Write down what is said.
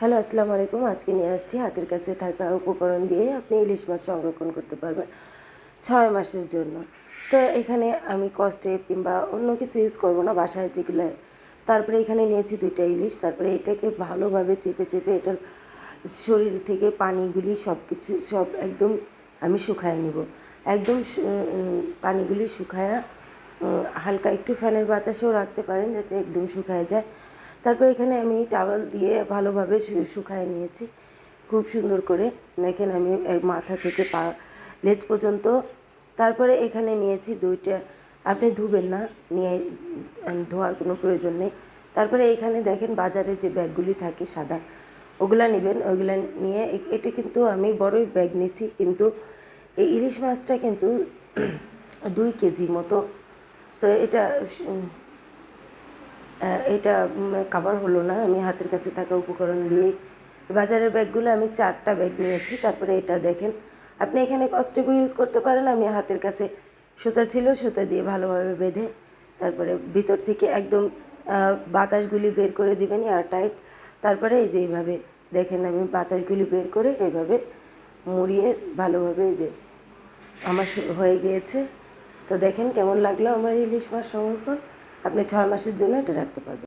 Hello, আসসালামু আলাইকুম। আজকে নিয়ে আসছি হাতের কাছে থাকা উপকরণ দিয়ে আপনি ইলিশ মাছ সংরক্ষণ করতে পারবেন ছয় মাসের জন্য। তো এখানে আমি কস্টে কিংবা অন্য কিছু ইউজ করব না, বাসায় যেগুলো। তারপরে এখানে নিয়েছি দুইটা ইলিশ। তারপরে এটাকে ভালোভাবে চেপে চেপে এটার শরীর থেকে পানিগুলি সব কিছু সব একদম আমি শুকায় নিব। একদম পানিগুলি শুকায়া হালকা একটু ফ্যানের বাতাসেও রাখতে পারেন যাতে একদম শুকায় যায়। তারপর এখানে আমি টাওয়াল দিয়ে ভালোভাবে শুকায় নিয়েছি। খুব সুন্দর করে। দেখেন আমি মাথা থেকে পা, লেজ পর্যন্ত। তারপরে এখানে নিয়েছি দুইটা, আপনি ধুবেন না, নিয়ে ধোয়ার কোনো প্রয়োজন নেই। তারপরে এখানে দেখেন বাজারে যে ব্যাগগুলি থাকে সাদা, ওগুলা নেবেন, ওগুলা নিয়ে এটা কিন্তু আমি বড়ই ব্যাগ নিয়েছি কিন্তু এই ইলিশ মাছটা কিন্তু দুই কেজি মতো। তো এটা এটা কাভার হলো না। আমি হাতের কাছে থাকা উপকরণ দিয়ে বাজারের ব্যাগগুলো আমি চারটা ব্যাগ নিয়েছি। তারপরে এটা দেখেন, আপনি এখানে কস্টেপো ইউজ করতে পারেন। আমি হাতের কাছে সুতা ছিল, সুতা দিয়ে ভালোভাবে বেঁধে তারপরে ভিতর থেকে একদম বাতাসগুলি বের করে দেবেন এয়ার টাইট তারপরে এই যে এইভাবে, দেখেন আমি বাতাসগুলি বের করে এইভাবে মুড়িয়ে ভালোভাবে এই যে আমার হয়ে গিয়েছে। তো দেখেন কেমন লাগল আমার ইলিশ মাছ সংরক্ষণ। আপনি ছয় মাসের জন্য এটা রাখতে পারবেন।